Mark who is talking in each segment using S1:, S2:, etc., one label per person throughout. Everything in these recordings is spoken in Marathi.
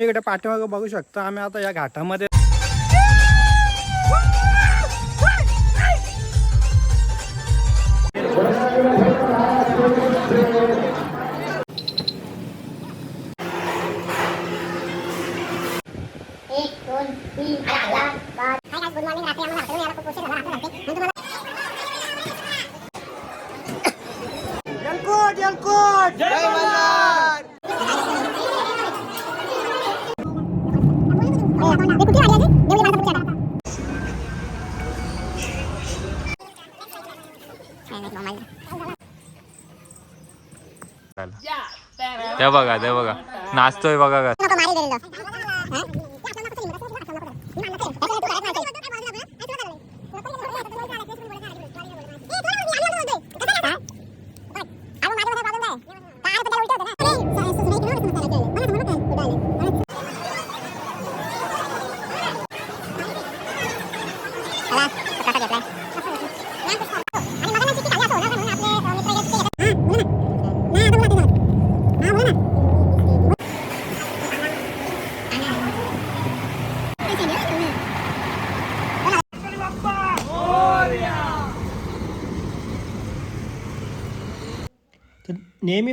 S1: इकडे पाठीमागे बघू शकता आम्ही आता या घाटामध्ये.
S2: हे कुठली गाडी आहे ती? देवळी माणसं कुठली आता? काय माहिती बाबा मला.
S3: ते बघा ते बघा नाचतोय बघा का
S2: नको मारी गेलेलो. हा? ते आपल्याला नको तरी, नको तरी, नको तरी. मी मानलं तरी. त्याच्यात तू काय माहिती? नको तरी, नको तरी. नको तरी, नको तरी. नको तरी, नको तरी. ए, तुला बोलली, आम्ही आलो बोलतोय. कसं नाही? बघ, अगं माझ्या मध्ये problem आहे. काय पण त्याला उलटं होतं ना. अरे, स- स- सुरेख एवढंच मसाला केलेलं. मला समजलं काय? कुठं आले? मला- चला, कसा घेतलाय? आणि मगाला किती खाली असं होणार नाही म्हणून आपले, अं, मित्र गेले तिथे गेले. हा, बोला ना. नाही, आता बोला तिथं. हा, बोला ना.
S1: तर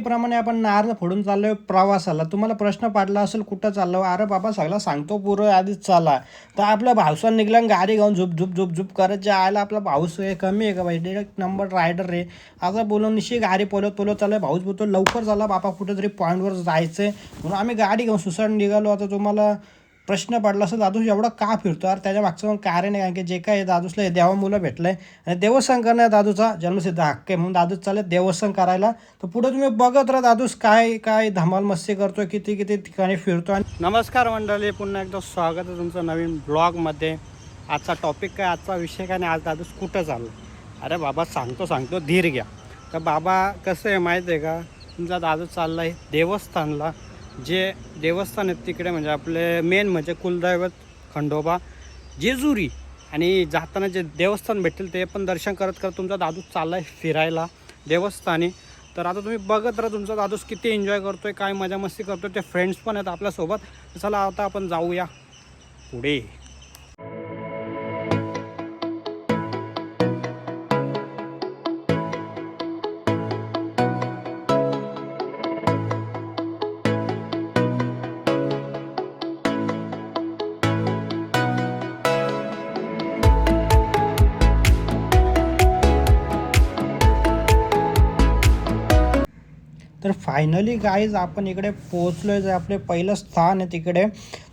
S1: नेहमीप्रमाणे आपण नारळ फोडून चाललोय प्रवासाला. तुम्हाला प्रश्न पाडला असेल कुठं चाललो? अरे बाबा सगळं सांगतो पुरं आधीच चाला. तर आपला भावसा निघला आणि गाडी घेऊन झुप झुप झुप झुप करत जे. आयला आपला भाऊस आहे कमी आहे का भाई? डिरेक्ट नंबर रायडर रे आता बोलून निशी गाडी पोलत पोलत चाललं भाऊस बोलतो लवकर झाला बापा कुठेतरी पॉईंटवर जायचं आहे म्हणून आम्ही गाडी घेऊन सुसाट निघालो. आता तुम्हाला प्रश्न पडला असं दादूस एवढा का फिरतो? अरे त्याच्या मागचं पण कारण आहे? कारण की जे काय दादूसला हे देवा मुलं भेटलंय. आणि देवस्थान करणं दादूचा जन्मसिद्ध हक्क आहे. म्हणून दादूच चालले देवस्थान करायला. तर पुढे तुम्ही बघत राहा दादूस काय काय धमाल मस्ती करतो किती किती ठिकाणी फिरतो. आणि नमस्कार मंडळी पुन्हा एकदा स्वागत आहे तुमचं नवीन ब्लॉगमध्ये. आजचा टॉपिक काय? आजचा विषय काय? नाही आज दादूस कुठं चाललं? अरे बाबा सांगतो सांगतो धीर घ्या. तर बाबा कसं आहे माहीत आहे का? तुमचा दादू चालला आहे देवस्थानला. जे देवस्थान आहेत तिकडे म्हणजे आपले मेन म्हणजे कुलदैवत खंडोबा जेजुरी आणि जाताना जे देवस्थान भेटेल ते पण दर्शन करत करत तुमचा दादू चालला आहे फिरायला देवस्थानी. तर आता तुम्ही बघत राहा तुमचा दादूस किती एन्जॉय करतोय काय मजा मस्ती करतोय. ते फ्रेंड्स पण आहेत आपल्यासोबत. चला आता आपण जाऊया पुढे. फायनली गाईज आपण इकडे पोहोचलो आहे जे आपले पहिलं स्थान आहे तिकडे.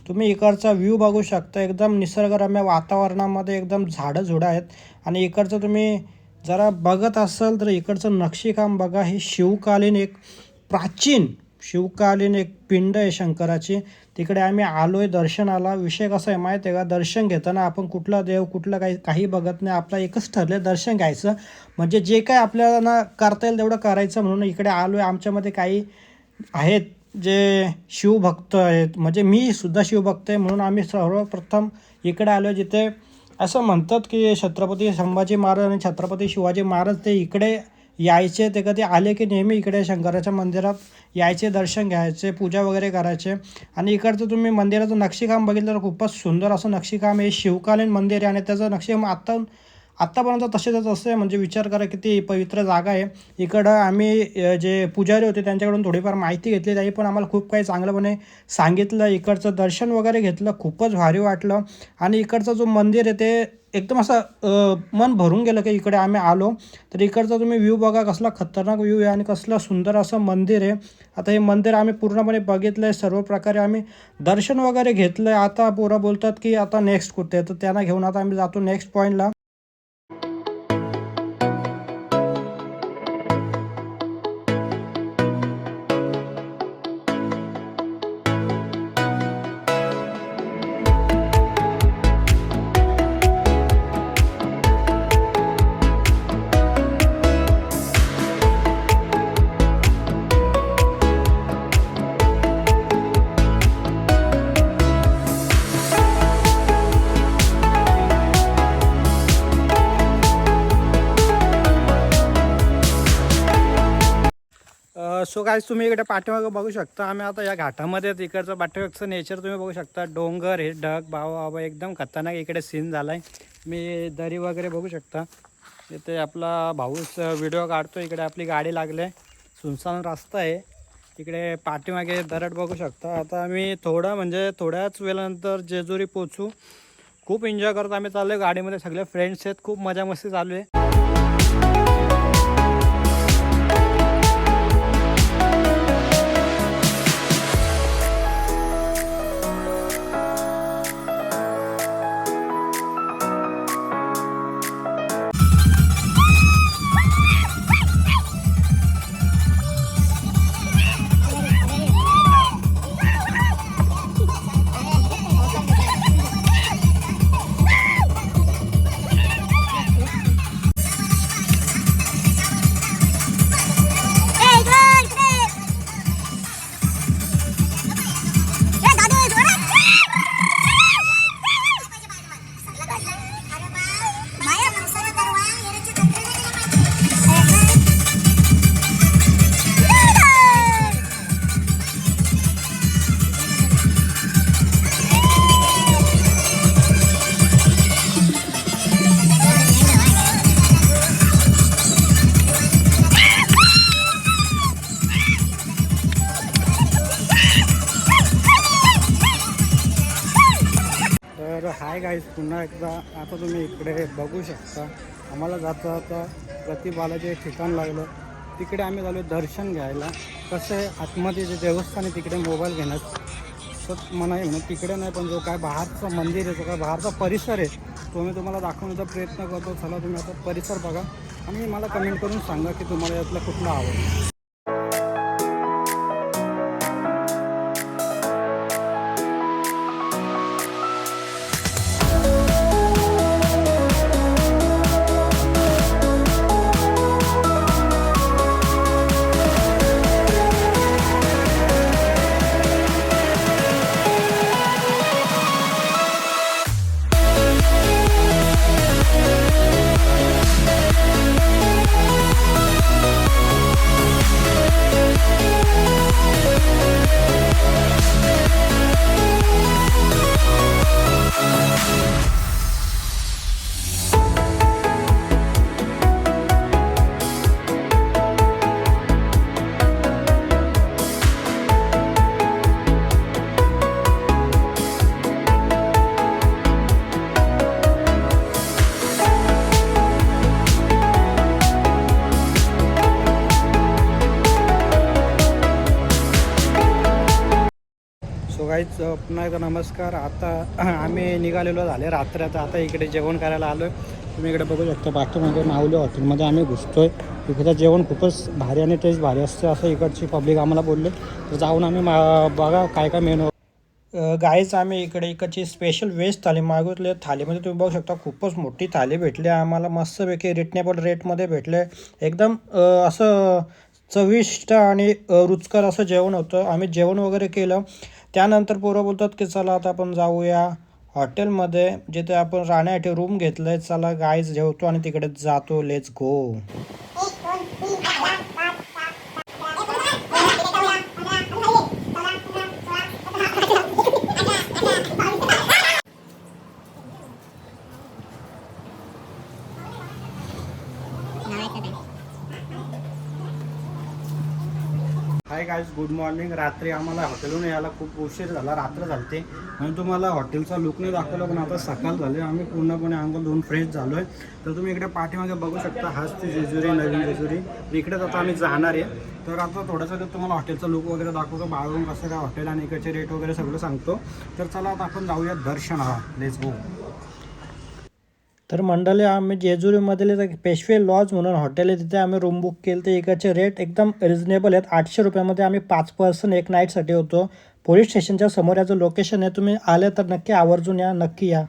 S1: तुम्ही इकडचा व्ह्यू बघू शकता. एकदम निसर्गरम्य वातावरणामध्ये एकदम झाडं झुडं आहेत. आणि इकडचं तुम्ही जरा बघत असाल तर इकडचं नक्षीकाम बघा. हे शिवकालीन एक प्राचीन शिवकालीन एक पिंड आहे शंकराची. तिकडे आम्ही आलो आहे दर्शनाला. विषय कसा आहे माहिती आहे का? दर्शन घेताना आपण कुठला देव कुठलं काही काही बघत नाही. आपला एकच ठरलं दर्शन घ्यायचं. म्हणजे जे काय आपल्याला ना करता येईल तेवढं करायचं म्हणून इकडे आलो आहे आमच्यामध्ये काही आहेत जे शिवभक्त आहेत. म्हणजे मी सुद्धा शिवभक्त आहे म्हणून आम्ही सर्वप्रथम इकडे आलो आहे जिथे असं म्हणतात की छत्रपती संभाजी महाराज आणि छत्रपती शिवाजी महाराज ते इकडे यायचे ते कधी आले की नेहमी इकडे शंकराच्या मंदिरात यायचे दर्शन घ्यायचे पूजा वगैरे करायचे. आणि इकडचं तुम्ही मंदिराचं नक्षीकाम बघितलं तर खूपच सुंदर असं नक्षीकाम हे शिवकालीन मंदिर आहे आणि त्याचं नक्षीकाम आत्ता आत्तापर्यंत तसेच असं आहे. म्हणजे विचार करा किती पवित्र जागा आहे. इकडं आम्ही जे पुजारी होते त्यांच्याकडून थोडीफार माहिती घेतली. त्याही पण आम्हाला खूप काही चांगलंपणे सांगितलं. इकडचं दर्शन वगैरे घेतलं. खूपच भारी वाटलं. आणि इकडचं जो मंदिर आहे ते एकदम असं मन भरून गेलं की इकडे आम्ही आलो. तर इकडचा तुम्ही व्ह्यू बघा कसला खतरनाक व्ह्यू आहे आणि कसलं सुंदर असं मंदिर आहे. आता हे मंदिर आम्ही पूर्णपणे बघितलं आहे सर्व प्रकारे आम्ही दर्शन वगैरे घेतलं आहे आता पोरं बोलतात की आता नेक्स्ट कुठे तर त्यांना घेऊन आता आम्ही जातो नेक्स्ट पॉईंटला काय तुम्ही इकडे पाठीमागं बघू शकता आम्ही आता या घाटामध्ये इकडचं पाठीमागचं नेचर तुम्ही बघू शकता. डोंगर हे ढग बाबा बाबा एकदम खतरनाक इकडे सीन झाला आहे मी दरी वगैरे बघू शकता. इथे आपला भाऊच व्हिडिओ काढतो. इकडे आपली गाडी लागले. सुनसान रस्ता आहे. इकडे पाठीमागे दरड बघू शकता. आता आम्ही थोडं म्हणजे थोड्याच वेळानंतर जेजुरी पोचू खूप एन्जॉय करत आम्ही. चाललो आहे गाडीमध्ये. सगळे फ्रेंड्स आहेत. खूप मजा मस्ती चालू आहे. तर हाय गाईज पुन्हा एकदा आता तुम्ही इकडे बघू शकता. आम्हाला जाता जाता प्रतिबालाचे जे ठिकाण लागलं. तिकडे आम्ही झालो दर्शन घ्यायला. कसं आहे आतमध्ये जे देवस्थान आहे तिकडे मोबाईल घेण्यात. तर म्हणाय म्हणून तिकडे नाही पण जो काय बाहेरचं मंदिर आहे जो काय बाहेरचा परिसर आहे तो मी तुम्हाला दाखवण्याचा प्रयत्न करतो. चला तुम्ही आता परिसर बघा आणि मला कमेंट करून सांगा की तुम्हाला यातला कुठला आवडेल सो पुन्हा एकदा नमस्कार. आता आम्ही निघालेलो झाले रात्र. आता आता इकडे जेवण करायला आलो आहे तुम्ही इकडे बघू शकता बाथरूममध्ये माऊली हॉटेलमध्ये आम्ही घुसतो आहे इकडचं जेवण खूपच भारी आणि टेस्ट भारी असते असं इकडची पब्लिक आम्हाला बोलले. तर जाऊन आम्ही मा बघा काय काय मेनू गाईच आम्ही इकडे इकडची स्पेशल व्हेज थाली मागितली थालीमध्ये तुम्ही बघू शकता खूपच मोठी थाली भेटली. आम्हाला मस्तपैकी रिटनेबल रेटमध्ये भेटले. एकदम असं चविष्ट आणि रुचकर असं जेवण होतं. आम्ही जेवण वगैरे केलं. त्यानंतर पोरं बोलतात की चला आता आपण जाऊया हॉटेलमध्ये जिथे आपण राहण्यासाठी रूम घेतलं आहे चला गाईज जेवतो आणि तिकडे जातो. Let's go guys good morning रात्री आम्हाला हॉटेलहून यायला खूप उशीर झाला. रात्र झालते. म्हणून तुम्हाला हॉटेलचा लुक नाही दाखवला पण आता सकाळ झाले. आम्ही पूर्णपणे अंगोल दोन फ्रेश झालो आहे तर तुम्ही इकडे पाठीमागे बघू शकता हाच ती जेजुरी नवीन जेजुरी. इकडेच आता आम्ही जाणार आहे. तर आता थोडंसं तुम्हाला हॉटेलचा लुक वगैरे दाखवतो. बाळून कसं काय हॉटेल आणि इकडचे रेट वगैरे सगळं सांगतो. तर चला आता आपण जाऊया दर्शनाला लेट्स गो तर मंडळी आम्ही जेजुरीमधले पेशवे लॉज म्हणून हॉटेल आहे तिथे आम्ही रूम बुक केले. तर इकडचे रेट एकदम रिजनेबल आहेत. आठशे रुपयामध्ये आम्ही पाच पर्सन एक नाईटसाठी होतो. पोलीस स्टेशनच्या समोर याचं लोकेशन आहे. तुम्ही आले तर नक्की आवर्जून या नक्की या.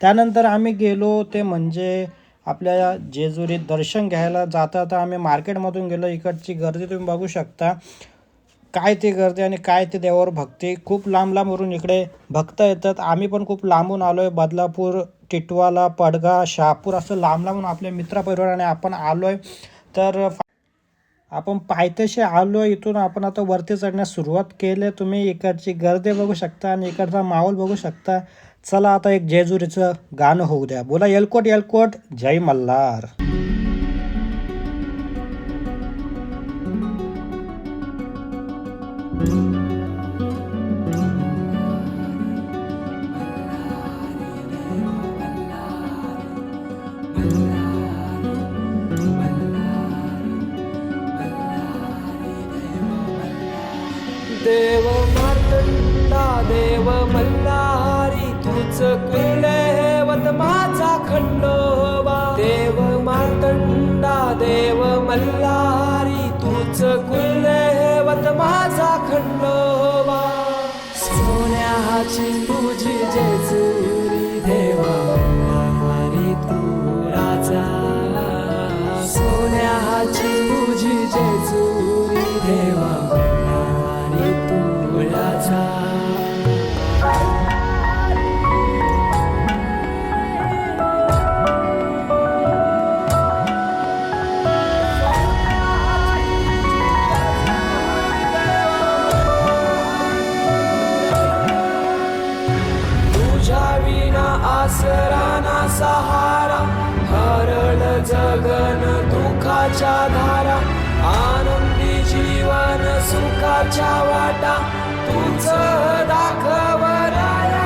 S1: त्यानंतर आम्ही गेलो ते म्हणजे आपल्या जेजुरीत दर्शन घ्यायला जाता जाता आम्ही मार्केटमधून गेलो. इकडची गर्दी तुम्ही बघू शकता. काय ते गर्दी आणि काय ते देवावर भक्ती. खूप लांब लांबवरून इकडे भक्त येतात. आम्ही पण खूप लांबून आलो आहे बदलापूर टिटवाला पडगा शहापूर असं लांब लांबून आपल्या मित्रपरिवाराने आपण आलो आहे तर आपण पायथ्याशी आलो आहे इथून. आपण आता वरती चढण्यास सुरुवात केली. तुम्ही इकडची गर्दी बघू शकता आणि इकडचा माहोल बघू शकता. चला आता एक जेजुरीचं गाणं होऊ द्या. बोला एलकोट यलकोट. जय मल्हार.
S4: देव मल्हारी तूच कुलदेवत माझा खंडोबा. सोन्याची विना आसरा ना सहारा हरळ जगन दुखाच्या धारा आनंदी जीवन सुखाच्या वाटा तुझ दाखव राया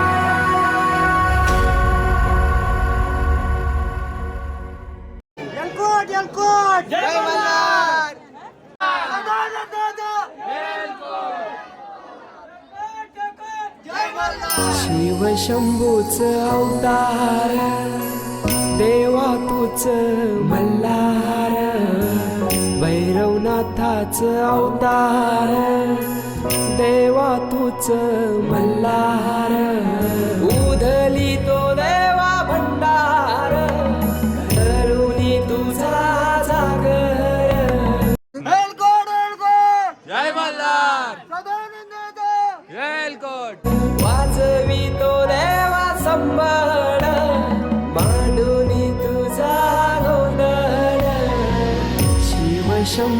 S1: एलकोट एलकोट जय मल्हार
S4: शिव शंभूच अवतार देवा तूच मल्हार भैरवनाथाच अवतार देवा तूच मल्हार उधली तो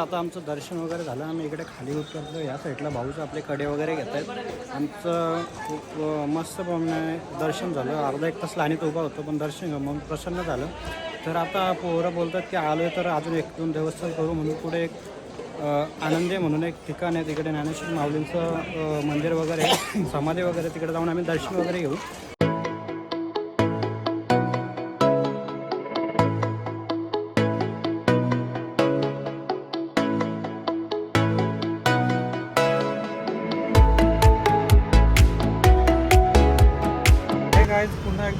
S1: आता आमचं दर्शन वगैरे झालं आम्ही इकडे खाली उतरलो. या साईडला भाऊचं आपले कडे वगैरे घेत आहेत. आमचं खूप मस्त पण दर्शन झालं. अर्धा एक तास लाईनीत उभा होतो पण दर्शन मग प्रसन्न झालं. तर आता पोरं बोलतात की आलो तर अजून एक दोन देवस्थान करू म्हणून पुढे एक आनंदे म्हणून एक ठिकाण आहे तिकडे ज्ञानेश्वर माऊलींचं मंदिर वगैरे समाधी वगैरे तिकडे जाऊन आम्ही दर्शन वगैरे घेऊ.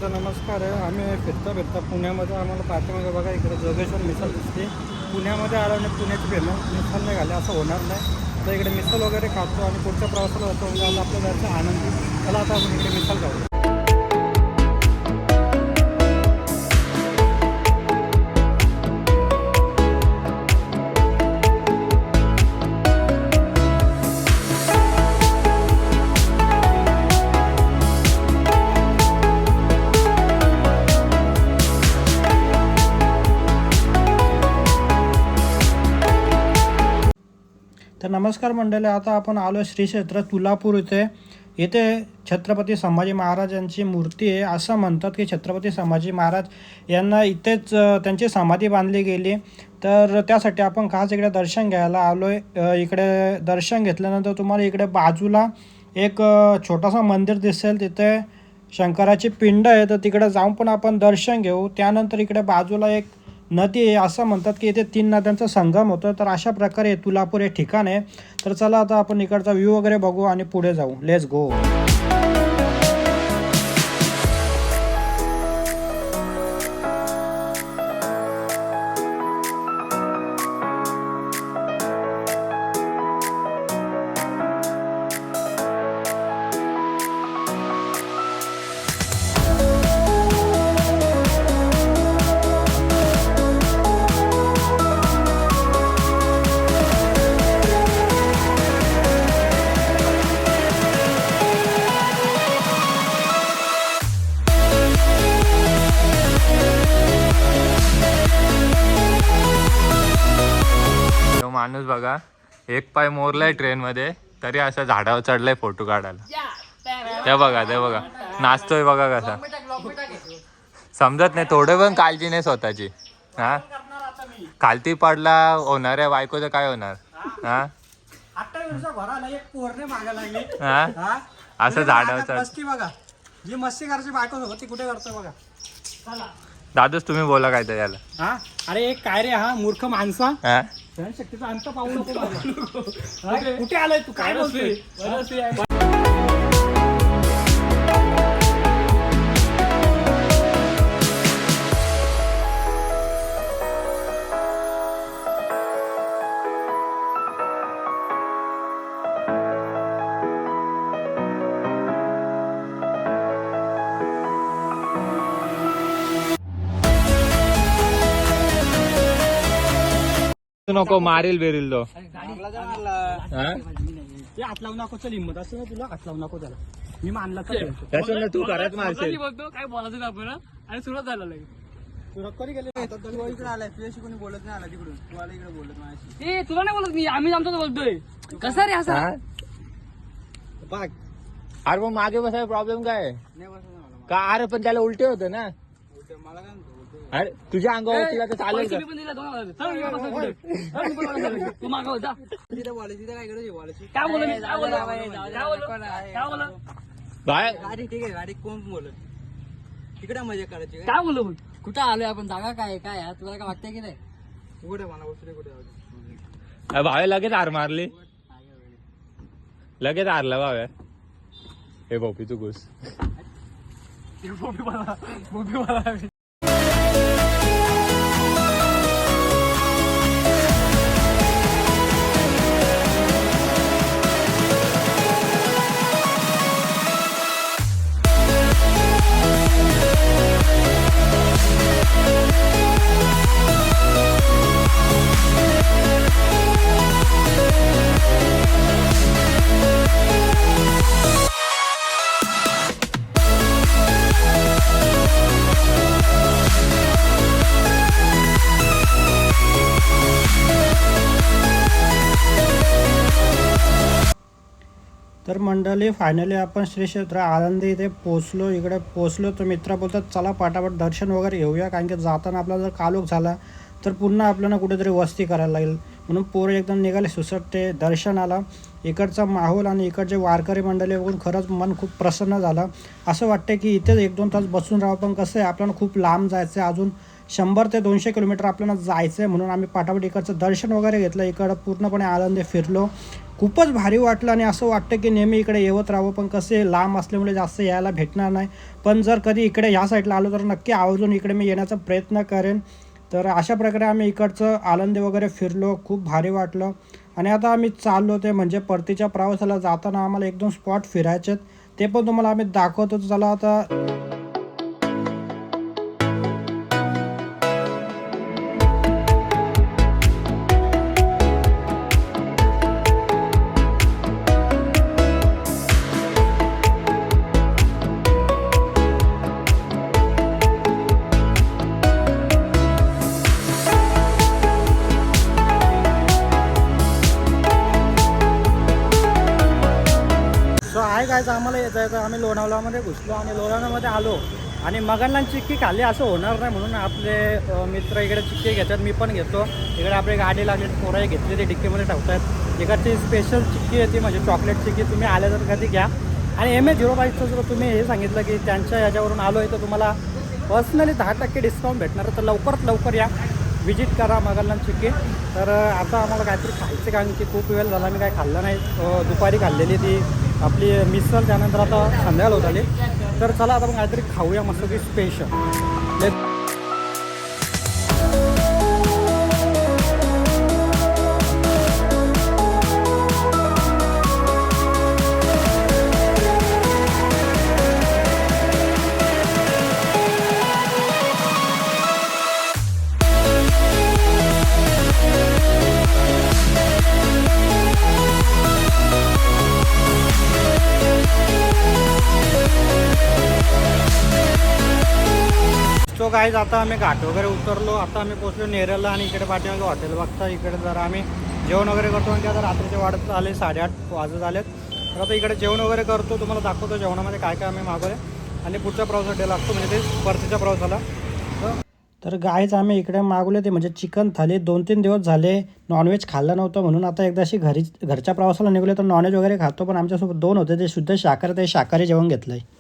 S1: गाईज नमस्कार आहे. आम्ही फिरता फिरता पुण्यामध्ये आम्हाला पाठीमागे बघा इकडे जोगेश्वर मिसल दिसते. पुण्यामध्ये आलो आणि पुण्याची फेमस मिसल नाही घाले असं होणार नाही. तर इकडे मिसल वगैरे खातो आणि पुढच्या प्रवासाला होतो म्हणजे आपल्या घरचा आनंद. चला आता आपण इकडे मिसल खाऊ. नमस्कार मंडळी आता आपण आलो श्री क्षेत्र तुलापूर इथे. इथे छत्रपती संभाजी महाराजांची मूर्ती आहे. असं म्हणतात की छत्रपती संभाजी महाराज यांना इथेच त्यांची समाधी बांधली गेली. तर त्यासाठी आपण खास इकडे दर्शन घ्यायला आलो आहे इकडे दर्शन घेतल्यानंतर तुम्हाला इकडे बाजूला एक छोटासा मंदिर दिसेल. तिथे शंकराची पिंड आहे. तर तिकडे जाऊन पण आपण दर्शन घेऊ. त्यानंतर इकडे बाजूला एक नदी आहे असं म्हणतात की इथे तीन नद्यांचा संगम होतो. तर अशा प्रकारे तुलापूर हे ठिकाण आहे. तर चला आता आपण इकडचा व्ह्यू वगैरे बघू आणि पुढे जाऊ. लेट्स गो
S3: एक पाय मोरलाय ट्रेन मध्ये तरी असं झाडावर चढलाय फोटो काढायला. ते बघा ते बघा. नाचतोय बघा कसा. समजत नाही थोडं पण काळजी नाही स्वतःची. हा? खालती पडला होणाऱ्या बायकोचं काय होणार? हा? असं झाडावर चढ.
S1: जी मस्ती करायची बायको होती कुठे करतो बघा. चला
S3: दादूच तुम्ही बोला काय तर याला.
S1: हा? अरे एक काय रे हा मूर्ख माणसा
S3: हा
S1: शक्तीचा अंत पाहू नको? कुठे आलाय तू? काय बोलतोय?
S3: नको मारील बेरील तो.
S1: ते? हात लावू नको चल हिंमत असं ना तुला? हात लावू नको त्याला. मी मानला
S3: त्याच्यानं तू? करत मारशील.
S5: बोलतो काय बोलायचं नाही आपण आणि सुरुवात झाला
S1: इकडे आलाय तुझ्याशी कोणी बोलत नाही आला तिकडून. तुम्हाला इकडे बोलत माझ्याशी.
S5: ए तुला नाही बोलत मी आम्ही आमचं बोलतोय. कसा रे असा?
S3: हा?
S1: बघ
S3: अरे मग मागे बसायला प्रॉब्लेम काय? का अरे पण त्याला उलटे होते ना?
S1: मला काय
S3: अरे तुझ्या अंगावर तिला तर चालेल का.
S5: तू मागं होता
S1: तिथे बोलायची तिथे काय गरज बोलायची
S5: काय बोलत मी? काय बोलत काय बोलत काय बोलत
S3: बाय
S1: गाडी ठीक आहे गाडी कोण बोलत? तिकडे मजा करायची काय?
S5: कुठं आलोय आपण? जागा काय काय आहे? तुला काय वाटतंय की नाही?
S1: कुठे मला बसले कुठे
S3: भावे लगेच हार मारली. लगेच हारला भाव्या हे भोपी तू घुस.
S1: मंडळी फायनली आपण श्री क्षेत्र आनंदी इथे पोचलो. इकडे पोचलो. तर मित्र बोलतात चला पाटापट दर्शन वगैरे घेऊया. कारण की जाताना आपला जर कालोख झाला तर पुन्हा आपल्याला कुठेतरी वस्ती करायला लागेल. म्हणून पोरं एकदम निघाले सुसटते दर्शनाला इकडचा माहोल आणि इकडचे वारकरी मंडळी बघून खरंच मन खूप प्रसन्न झालं. असं वाटतं की इथेच एक दोन तास बसून राहावं. पण कसं आहे आपल्याला खूप लांब जायचं आहे अजून शंभर ते दोनशे किलोमीटर आपल्याला जायचं आहे म्हणून आम्ही पाटापट इकडचं दर्शन वगैरे घेतलं. इकडं पूर्णपणे आनंदी फिरलो. खूपच भारी वाटलं आणि असं वाटतं की नेहमी इकडे येवत राहावं पण कसे लांब असल्यामुळे जास्त यायला भेटणार नाही. पण जर कधी इकडे ह्या साईडला आलो तर नक्की आवर्जून इकडे मी येण्याचा प्रयत्न करेन. तर अशा प्रकारे आम्ही इकडचं आनंदी वगैरे फिरलो खूप भारी वाटलं. आणि आता आम्ही चाललो ते म्हणजे परतीच्या प्रवासाला जाताना आम्हाला एक दोन स्पॉट फिरायचे आहेत. ते पण तुम्हाला आम्ही दाखवतो. चला आता आम्ही घुसलो आणि लोणावळ्यामध्ये आलो. आणि मगांना चिक्की खाली असं होणार नाही म्हणून आपले मित्र इकडे चिक्की घेतात मी पण घेतो. इकडे आपली गाडी लागली पोरं घेतली ते डिक्कीमध्ये ठेवतात इकडची स्पेशल चिक्की येते म्हणजे चॉकलेट चिक्की तुम्ही आल्या तर कधी घ्या. आणि एम ए झिरो बाईकचं जर तुम्ही हे सांगितलं की त्यांच्या याच्यावरून आलो आहे तर तुम्हाला पर्सनली दहा टक्के डिस्काउंट भेटणार तर लवकरात लवकर या. विजिट करा मगांना चिक्की. तर आता आम्हाला काहीतरी खायचं कारण की खूप वेळ झाला मी काय खाल्लं नाही. दुपारी खाल्लेली ती. आपली मिसळ त्यानंतर आता संध्याकाळ होत आली. तर चला आता आपण काहीतरी खाऊया मस्त की स्पेशल गाईज आता आम्ही घाट वगैरे उतरलो. आता आम्ही पोहोचलो नेरळला आणि इकडे पाठीमागे हॉटेल बघता. इकडे जरा आम्ही जेवण वगैरे करतो. म्हणजे आता रात्रीचे वाढत आले साडेआठ वाजत आलेत तर आता इकडे जेवण वगैरे करतो. तुम्हाला दाखवतो जेवणामध्ये काय काय आम्ही मागवले आणि पुढच्या प्रवासासाठी लागतो म्हणजे ते परतीच्या प्रवासाला. तर गायच आम्ही इकडे मागवले ते म्हणजे चिकन थाली. दोन तीन दिवस झाले नॉनव्हेज खाल्लं नव्हतं. म्हणून आता एकदा अशी घरी घरच्या प्रवासाला निघले तर नॉनव्हेज वगैरे खातो. पण आमच्यासोबत दोन होते. ते शुद्ध शाकाहारी ते शाकाहारी जेवण घेतलं आहे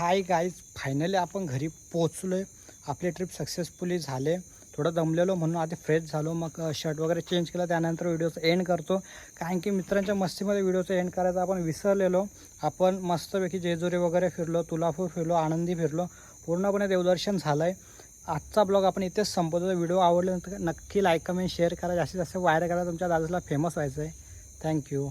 S1: हाय गाईज फायनली आपण घरी पोचलो आहे आपली ट्रिप सक्सेसफुली झाले. थोडं दमलेलो म्हणून आधी फ्रेश झालो. मग शर्ट वगैरे चेंज केलं. त्यानंतर व्हिडिओचं एंड करतो. कारण की मित्रांच्या मस्तीमध्ये व्हिडिओचं एंड करायचं आपण विसरलेलो. आपण मस्तपैकी जेजुरी वगैरे फिरलो तुलापूर फिरलो आनंदी फिरलो. पूर्णपणे देवदर्शन झालं आहे आजचा ब्लॉग आपण इथेच संपवतो. व्हिडिओ आवडल्यानंतर नक्की लाईक कमेंट शेअर करा. जास्तीत जास्त वायर करा. तुमच्या दादाला फेमस व्हायचं आहे थँक्यू